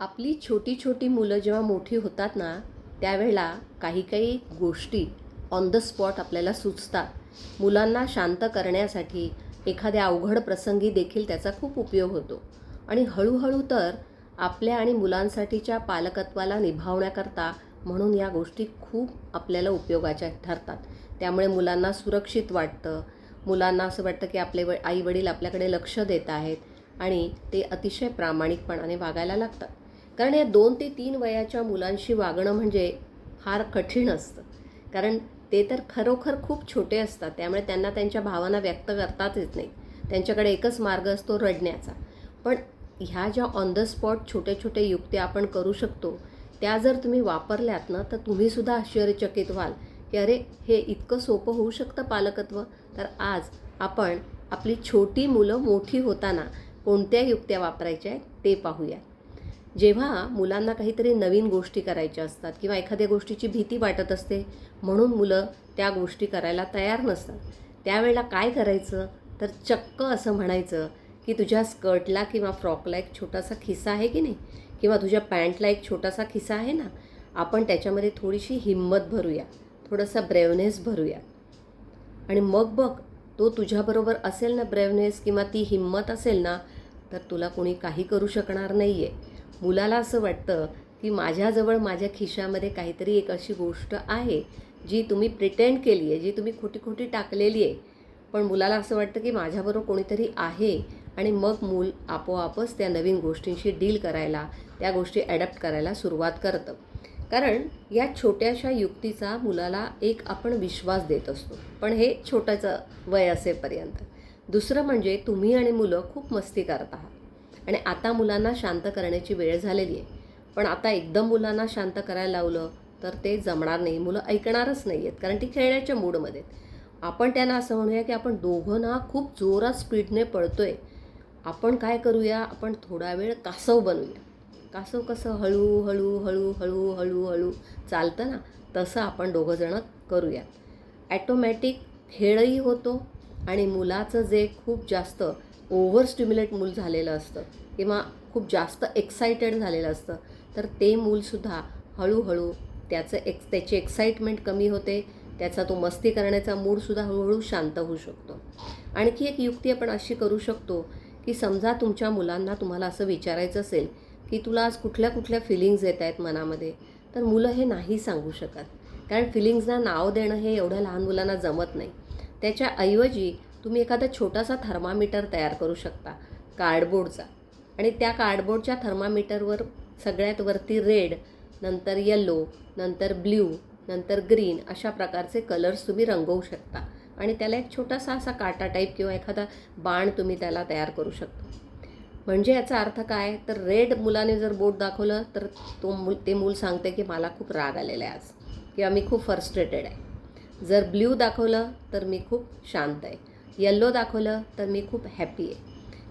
आपली छोटी छोटी मुलं जेव्हा मोठी होतात ना त्यावेळेला काही काही गोष्टी ऑन द स्पॉट आपल्याला सुचतात. मुलांना शांत करण्यासाठी एखाद्या अवघड प्रसंगी देखील त्याचा खूप उपयोग होतो. आणि हळूहळू तर आपल्या आणि मुलांसाठीच्या पालकत्वाला निभावण्याकरता म्हणून या गोष्टी खूप आपल्याला उपयोगाच्या ठरतात. त्यामुळे मुलांना सुरक्षित वाटतं. मुलांना असं वाटतं की आपले व आईवडील आपल्याकडे लक्ष देत आहेत आणि ते अतिशय प्रामाणिकपणाने वागायला लागतात. कारण या दोन ते तीन वयाच्या मुलांशी वागणं म्हणजे फार कठीण असतं. कारण ते तर खरोखर खूप छोटे असतात त्यामुळे त्यांना त्यांच्या भावना व्यक्त करताच येत नाही त्यांच्याकडे एकच मार्ग असतो रडण्याचा. पण ह्या ज्या ऑन द स्पॉट छोटे छोटे युक्त्या आपण करू शकतो त्या जर तुम्ही वापरल्यात ना तर तुम्हीसुद्धा आश्चर्यचकित व्हाल की अरे हे इतकं सोपं होऊ शकतं पालकत्व? तर आज आपण आपली छोटी मुलं मोठी होताना कोणत्या युक्त्या वापरायच्या आहेत ते पाहूया जेव्हा मुलांना काहीतरी नवीन गोष्टी करायच्या असतात किंवा एखाद्या गोष्टीची भीती वाटत असते म्हणून मुलं त्या गोष्टी करायला तयार नसतात. त्यावेळेला काय करायचं? तर चक्क असं म्हणायचं की तुझ्या स्कर्टला किंवा फ्रॉकला एक छोटासा खिसा आहे की नाही? किंवा तुझ्या पॅन्टला एक छोटासा खिसा आहे ना? आपण त्याच्यामध्ये थोडीशी हिंमत भरूया थोडासा ब्रेवनेस भरूया. आणि मग बघ तो तुझ्याबरोबर असेल ना ब्रेवनेस किंवा ती हिंमत असेल ना तर तुला कोणी काही करू शकणार नाही आहे मुलाला असं वाटतं की माझ्याजवळ माझ्या खिशामध्ये काहीतरी एक अशी गोष्ट आहे जी तुम्ही प्रिटेंड केली आहे जी तुम्ही खोटी खोटी टाकलेली आहे पण मुलाला असं वाटतं की माझ्याबरोबर कोणीतरी आहे आणि मग मूल आपोआपच त्या नवीन गोष्टींशी डील करायला त्या गोष्टी ॲडॅप्ट करायला सुरुवात करतं. कारण या छोट्याशा युक्तीचा मुलाला एक आपण विश्वास देत असतो. पण हे छोटंचं वय असेपर्यंत. दुसरं म्हणजे तुम्ही आणि मुलं खूप मस्ती करत आहात. आणि आता मुलांना शांत करण्याची वेळ झालेली आहे. पण आता एकदम मुलांना शांत करायला लावलं तर ते जमणार नाही. मुलं ऐकणारच नाही आहेत कारण ती खेळण्याच्या मूडमध्ये आहेत. आपण त्यांना असं म्हणूया की आपण दोघं ना खूप जोरात स्पीडने पळतोय. आपण काय करूया? आपण थोडा वेळ कासव बनवूया. कासव कसं? हळू हळू हळू हळू हळू हळू. चालतं ना? तसं आपण दोघंजणं करूया. ॲटोमॅटिक खेळही होतो आणि मुलाचं जे खूप जास्त ओव्हर स्टिम्युलेट मूल झालेलं असतं किंवा खूप जास्त एक्सायटेड झालेलं असतं तर ते मूलसुद्धा हळूहळू त्याचं एक्स त्याची एक्साइटमेंट कमी होते त्याचा तो मस्ती करण्याचा मूडसुद्धा हळूहळू शांत होऊ शकतो. आणखी एक युक्ती आपण अशी करू शकतो की समजा तुमच्या मुलांना तुम्हाला असं विचारायचं असेल की तुला आज कुठल्या कुठल्या फिलिंग्ज येत आहेत मनामध्ये तर मुलं हे नाही सांगू शकत. कारण फिलिंग्जना नाव देणं हे एवढ्या लहान मुलांना जमत नाही. त्याच्याऐवजी तुम्ही एखादा छोटासा थर्मामीटर तयार करू शकता कार्डबोर्डचा. आणि त्या कार्डबोर्डच्या थर्मामीटरवर सगळ्यात वरती रेड नंतर यल्लो नंतर ब्ल्यू नंतर ग्रीन अशा प्रकारचे कलर्स तुम्ही रंगवू शकता. आणि त्याला एक छोटासा असा काटा टाईप किंवा एखादा बाण तुम्ही त्याला तयार करू शकता. म्हणजे याचा अर्थ काय? तर रेड मुलाने जर बोट दाखवलं तर तो मूल ते मूल सांगते की मला खूप राग आलेला आहे आज. किंवा मी खूप फ्रस्ट्रेटेड आहे. जर ब्ल्यू दाखवलं तर मी खूप शांत आहे. येल्लो दाखवलं तर मी खूप हॅपी आहे.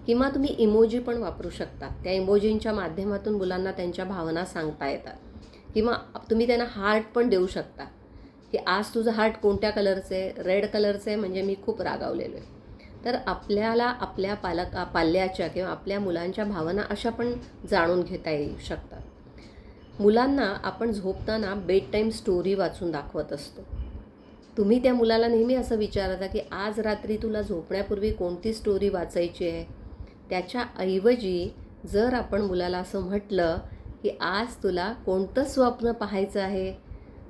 किंवा तुम्ही इमोजी पण वापरू शकता. त्या इमोजींच्या माध्यमातून मुलांना त्यांच्या भावना सांगता येतात. किंवा तुम्ही त्यांना हार्ट पण देऊ शकता. की आज तुझं हार्ट कोणत्या कलरचं आहे? रेड कलरचं आहे म्हणजे मी खूप रागावलेलो आहे. तर आपल्याला आपल्या पालक पाल्याच्या किंवा आपल्या मुलांच्या भावना अशा पण जाणून घेता येऊ शकतात. मुलांना आपण झोपताना बेड टाईम स्टोरी वाचून दाखवत असतो. तुम्ही त्या मुलाला नेहमी असं विचारता की आज रात्री तुला झोपण्यापूर्वी कोणती स्टोरी वाचायची आहे? त्याच्याऐवजी जर आपण मुलाला असं म्हटलं की आज तुला कोणतं स्वप्न पाहायचं आहे?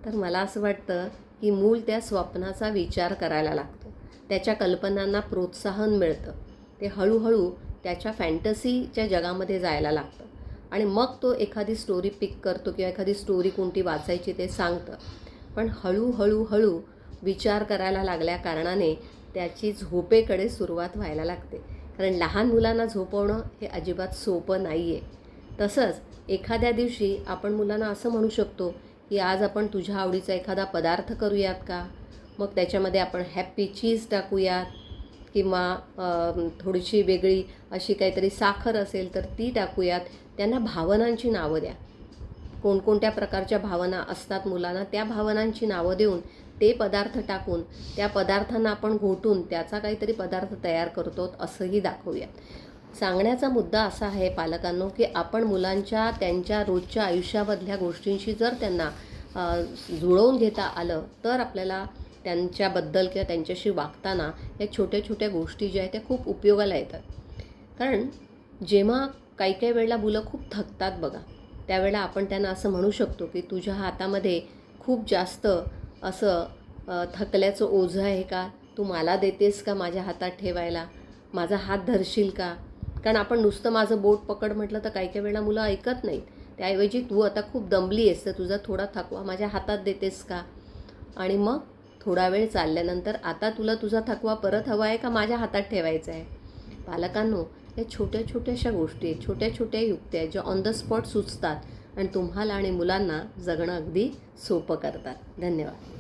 तर मला असं वाटतं की मूल त्या स्वप्नाचा विचार करायला लागतो. त्याच्या कल्पनांना प्रोत्साहन मिळतं. ते हळूहळू त्याच्या फॅन्टसीच्या जगामध्ये जायला लागतं. आणि मग तो एखादी स्टोरी पिक करतो किंवा एखादी स्टोरी कोणती वाचायची ते सांगतं. पण हळूहळू हळू विचार करायला लागल्या कारणाने त्याची झोपेकडे सुरुवात व्हायला लागते. कारण लहान मुलांना झोपवणं हे अजिबात सोपं नाही आहे तसंच एखाद्या दिवशी आपण मुलांना असं म्हणू शकतो की आज आपण तुझ्या आवडीचा एखादा पदार्थ करूयात का? मग त्याच्यामध्ये आपण हॅप्पी चीज टाकूयात किंवा थोडीशी वेगळी अशी काहीतरी साखर असेल तर ती टाकूयात. त्यांना भावनांची नावं द्या. कोणकोणत्या प्रकारच्या भावना असतात मुलांना त्या भावनांची नावं देऊन ते पदार्थ टाकून त्या पदार्थांना आपण घोटून त्याचा काहीतरी पदार्थ तयार करतो असंही दाखवूयात. सांगण्याचा मुद्दा असा आहे पालकांनो की आपण मुलांच्या त्यांच्या रोजच्या आयुष्यामधल्या गोष्टींशी जर त्यांना जुळवून घेता आलं तर आपल्याला त्यांच्याबद्दल किंवा त्यांच्याशी वागताना या छोट्या छोट्या गोष्टी ज्या आहेत त्या खूप उपयोगाला येतात. कारण जेव्हा काही काही वेळेला मुलं खूप थकतात बघा त्यावेळेला आपण त्यांना असं म्हणू शकतो की तुझ्या हातामध्ये खूप जास्त असं थकल्याचं ओझं आहे का? तू मला देतेस का माझ्या हातात ठेवायला? माझा हात धरशील का? कारण आपण नुसतं माझं बोट पकड म्हटलं तर काही काही वेळा मुलं ऐकत नाहीत. त्याऐवजी तू आता खूप दमली आहेस तर तुझा थोडा थकवा माझ्या हातात देतेस का? आणि मग थोडा वेळ चालल्यानंतर आता तुला तुझा थकवा परत हवा आहे का माझ्या हातात ठेवायचा आहे? पालकांनो या छोट्या छोट्याशा गोष्टी आहेत छोट्या छोट्या युक्त्या आहेत ज्या ऑन द स्पॉट सुचतात. आणि तुम्हाला आणि मुलांना जगणं अगदी सोपं करतात. धन्यवाद.